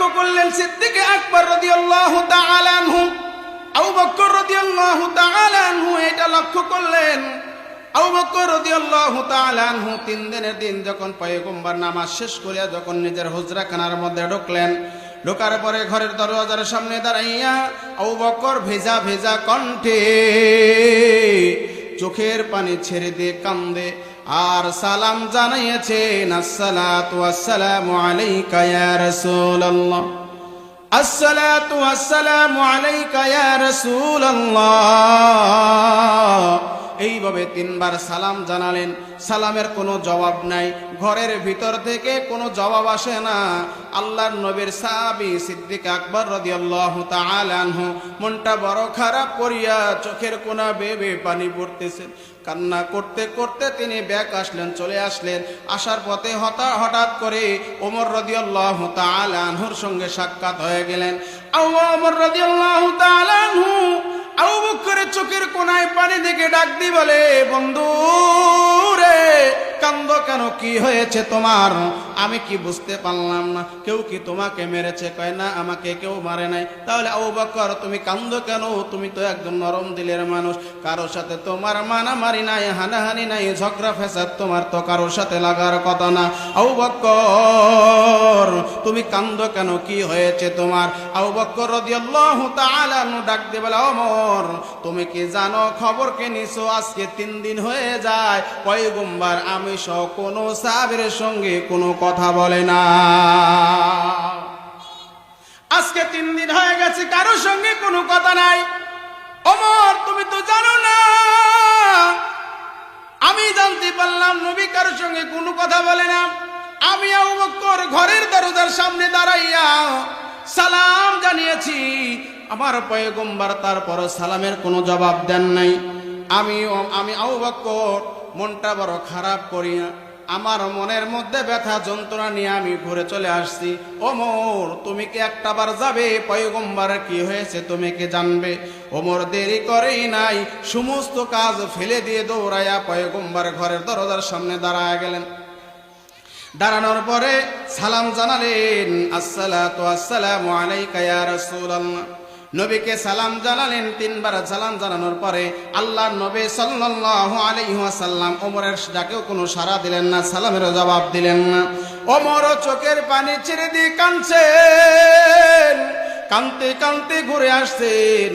লক্ষ্য করলেন সিদ্দিকে আকবর রাদিয়াল্লাহু তাআলা আনহু। আবু বকর রাদিয়াল্লাহু তাআলা আনহু এটা লক্ষ্য করলেন। আবু বকর রাদিয়াল্লাহু তাআলা আনহু তিন দিনের দিন যখন পয়গম্বর নামাজ শেষ করিয়া যখন নিজের হুজরাখানার মধ্যে ঢুকলেন, ঢোকার পরে ঘরের দরওয়াজার সামনে দাঁড়াইয়া আবু বকর ভেজা ভেজা কণ্ঠে চোখের পানি ছেড়ে দিয়ে কান্দে। আর সালাম জানাইয়াছেন আসসালাতু আসসালামু আলাইকা ইয়া রাসূলুল্লাহ। আসসালাতু আসসালামু আলাইকা ইয়া রাসূলুল্লাহ। এইভাবে তিনবার সালাম জানালেন। সালামের কোনো জবাব নাই। ঘরের ভিতর থেকে কোনো জবাব আসে না। আল্লাহর নবীর সাহাবী সিদ্দিক আকবর রাদিয়াল্লাহু তাআলা আনহু মনটা বড় খারাপ করিয়া চোখের কোনা বেবে পানি পড়তেছেন কান্না করতে করতে তিনি ব্যাক আসলেন, চলে আসলেন। আসার পথে হতা হঠাৎ করে ওমর রাদিয়াল্লাহু আনহুর সঙ্গে সাক্ষাৎ হয়ে গেলেন। আউ ওমর রাদিয়াল্লাহু তাআলা আনহু আবু বকরের চোখের কোনায় পানি দিকে ডাক দি বলে বন্ধু রে কান্দ কেন? কি হয়েছে তোমার? আমি কি বুঝতে পারলাম না। কেউ কি তোমাকে মেরেছে? কয় না, আমাকে কেউ মারে নাই। তাহলে আবু বকর, তুমি কান্দ কেন? তুমি তো একদম নরম দিলের মানুষ। কারোর সাথে তোমার মানামারি নাই, হানাহানি নাই, ঝগড়া ফেসাদ তোমার তো কারোর সাথে লাগার কথা না। আবু বকর, তুমি কান্দ কেন? কি হয়েছে তোমার? আবু বকর রাদিয়াল্লাহু তাআলা ডাক দিয়ে বলে ওমর তুমি কি জানো? খবর কে নিছো? আজকে তিন দিন হয়ে যায়। পয়গম্বর, আমি সহ কোনো সঙ্গে কোনো কথা বলে না। আজকে তিন দিন হয়ে গেছে কারোর সঙ্গে কোনো কথা নাই। অমর তুমি তো জানো না। আমি জানতে পারলাম নবী কারোর সঙ্গে কোনো কথা বলে না। আমি আবু ঘরের দরজার সামনে দাঁড়াইয়া সালাম জানিয়েছি। আমার পয়গম্বর তারপর সালামের কোনো জবাব দেন নাই। আমি আমি আবু বকর মনটা বড় খারাপ করিয়া আমার মনের মধ্যে ব্যথা, যন্ত্রণা নিয়ে আমি ঘুরে চলে আসছি। ওমর তুমি কি একটা বার যাবে? পয়গম্বর, কি হয়েছে? তুমি কি জানবে? ওমর দেরি করেই নাই। সমস্ত কাজ ফেলে দিয়ে দৌড়াইয়া পয়গম্বর ঘরের দরজার সামনে দাঁড়ায় গেলেন। দাঁড়ানোর পরে সালাম জানালেন আসসালামু আলাইকা ইয়া রাসূলুল্লাহ। নবীকে সালাম জানালেন, তিনবার সালাম জানানোর পরে আল্লাহ নবী সাল্লাল্লাহু আলাইহি ওয়াসাল্লাম ওমরের ডাকেও কোনো সাড়া দিলেন না সালামের জবাব দিলেন না। ওমর চোখের পানি ছেড়ে দিয়ে কাঁদছেন কানতে কানতে ঘুরে আসছেন।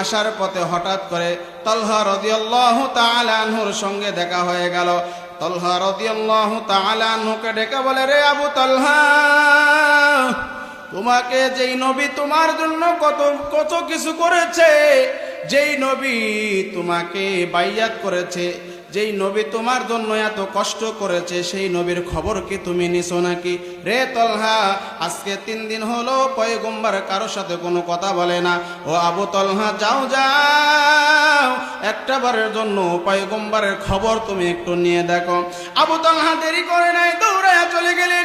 আসার পথে হঠাৎ করে তলহা রদিয়াল্লাহু তাআলা আনহুর সঙ্গে দেখা হয়ে গেল। তলহা রদিয়াল্লাহু তাআলা আনহুকে ডেকে বলে, রে আবু তলহা তোমাকে যেই নবী তোমার জন্য কত কত কিছু করেছে, যেই নবী তোমাকে বাইয়াত করেছে, যেই নবী তোমার জন্য এত কষ্ট করেছে, সেই নবীর খবর কি তুমি নিছো নাকি? রে তলহা, আজকে তিন দিন হলো পয়গম্বর কারোর সাথে কোনো কথা বলে না। ও আবু তলহা, যাও যাও, একটা বারের জন্য পয়গম্বরের খবর তুমি একটু নিয়ে দেখো। আবু তলহা দেরি করে নাই দৌড়ায় চলে গেলেন।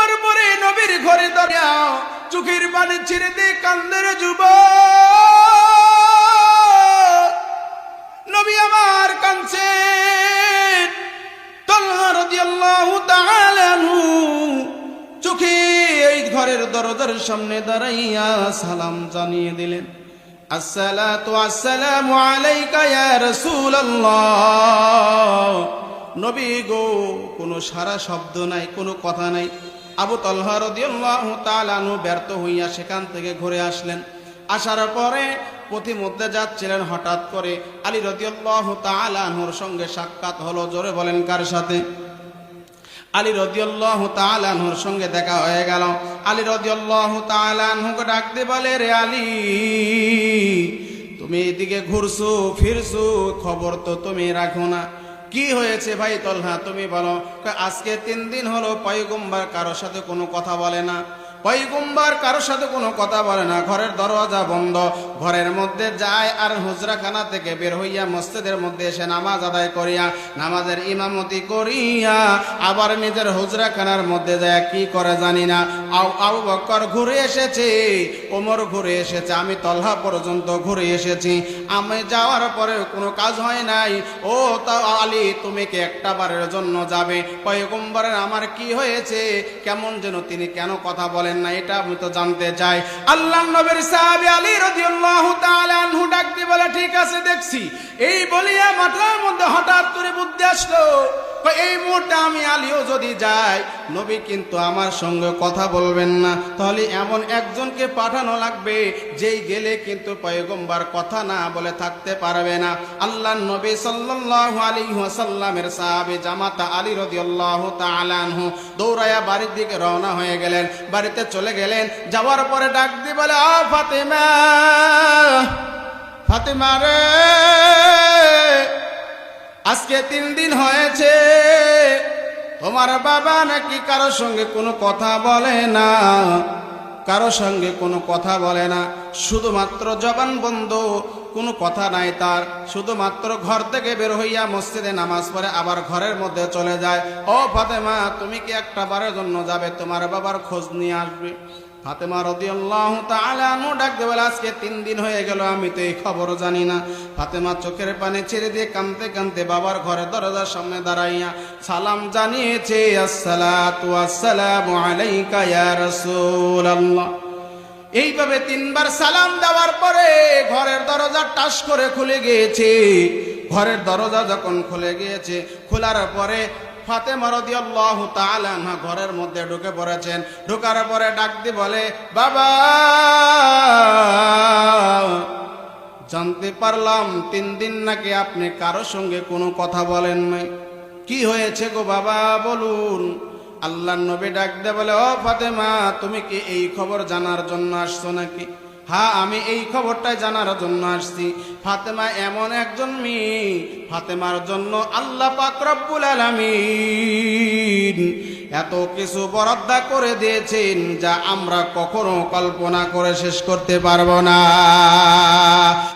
যাবার পরে নবীর ঘরে দাঁড়িয়াও চোখের পানি ছেড়ে দিয়ে কান্দের যুবক। নবী আমার আনহু চোখে এই ঘরের সামনে সালাম জানিয়ে দিলেন গো, কোনো সারা শব্দ নাই, কোনো কথা নাই। আবু আনহু ব্যর্থ হইয়া সেখান থেকে ঘুরে আসলেন। আসার পরে পথিমধ্যে যাচ্ছিলেন হঠাৎ করে আলী রদিয়াল্লাহু তাআলা আনহুর সঙ্গে সাক্ষাৎ হলো। জোরে বলেন, কার সাথে? আলী রদিয়াল্লাহু তাআলা আনহুর সঙ্গে দেখা হয়ে গেল। আলী রদিয়াল্লাহু তাআলা আনহুকে ডাকতে বলে, রে আলী, তুমি এদিকে ঘুরছো, ফিরছো, খবর তো তুমি রাখো না। কি হয়েছে ভাই তলহা তুমি বলো। আজকে তিন দিন হলো পায়ুগম্বার কারোর সাথে কোনো কথা বলে না। পয়গম্বর কারোর সাথে কোনো কথা বলে না, ঘরের দরজা বন্ধ। ঘরের মধ্যে যায় আর হুজরাখানা থেকে বের হইয়া মসজিদের মধ্যে এসে নামাজ আদায় করিয়া, নামাজের ইমামতি করিয়া, আবার নিজের হুজরাখানার মধ্যে যায়, কি করে জানি না। আউ আবু বক্কর ঘুরে এসেছে, ওমর ঘুরে এসেছে, আমি তলহা পর্যন্ত ঘুরে এসেছি। আমি যাওয়ার পরে কোনো কাজ হয় নাই। ও তা আলী, তুমি কি একটা বারের জন্য যাবে? পয়গম্বরের আমার কি হয়েছে? কেমন যেন তিনি কেন কথা বলেন বলেন না, এটা আমি তো জানতে চাই। আল্লাহ নবীর সাহাবি আলী রাদিয়াল্লাহু তাআলা আনহু ডাক দিয়ে বলে, ঠিক আছে, দেখছি। এই বলিয়া মাথার মধ্যে হঠাৎ করে বুদ্ধি আসলো। এই মুহূর্তে আমি আলীও যদি যাই, নবী কিন্তু আমার সঙ্গে কথা বলবেন না। তাহলে এমন একজনকে পাঠানো লাগবে, যেই গেলে কিন্তু পয়গম্বার কথা না বলে থাকতে পারবে না। আল্লাহ নবী সাল্লাল্লাহু আলাইহি ওয়াসাল্লামের সাহাবী জামাতা আলী রাদিয়াল্লাহু তাআলা আনহু দৌড়ায়া বাড়ির দিকে রওনা হয়ে গেলেন। বাড়িতে চলে গেলেন। যাওয়ার পরে ডাক দিয়ে বলে, আ ফাতেমা ফাতেমা রে আজকে তিন দিন হয়েছে। তোমার বাবা নাকি কারও সঙ্গে কোনো কথা বলে না? কারও সঙ্গে কোনো কথা বলে না। শুধুমাত্র জবান বন্ধ, কোনো কথা নাই তার। শুধুমাত্র ঘর থেকে বের হইয়া মসজিদে নামাজ পড়ে আবার ঘরের মধ্যে চলে যায়। ও ফাতেমা, তুমি কি একটা বারের জন্য যাবে? তোমার বাবার খোঁজ নিয়ে আসবে। ফাতেমা রদিয়াল্লাহু তাআলা আনহু ডাক দিয়ে বলে, আজকে তিন দিন হয়ে গেল, আমি তো এই খবর জানি না। ফাতেমা চোখের পানে ছেড়ে দিয়ে কাঁদতে কাঁদতে বাবার ঘরে দরজার সামনে দাঁড়াইয়া সালাম জানিয়েছে এইভাবে তিনবার সালাম দেওয়ার পরে ঘরের দরজা টাস করে খুলে গিয়েছে। ঘরের দরজা যখন খুলে গিয়েছে, খোলার পরে আনহা ঘরের মধ্যে ঢুকে পড়েছেন। ঢোকার পরে ডাক দিয়ে বলে, বাবা, জানতে পারলাম তিন দিন নাকি আপনি কারও সঙ্গে কোনো কথা বলেন নাই। কি হয়েছে গো বাবা, বলুন। আল্লাহ নবী ডাক দে বলে, ও ফাতেমা, তুমি কি এই খবর জানার জন্য আসছো নাকি? হ্যাঁ আমি এই খবরটাই জানার জন্য আসছি। ফাতেমা এমন একজন মেয়ে, ফাতেমার জন্য আল্লাহ পাক রব্বুল আলামিন এত কিছু বরাদ্দা করে দিয়েছেন যা আমরা কখনো কল্পনা করে শেষ করতে পারব না।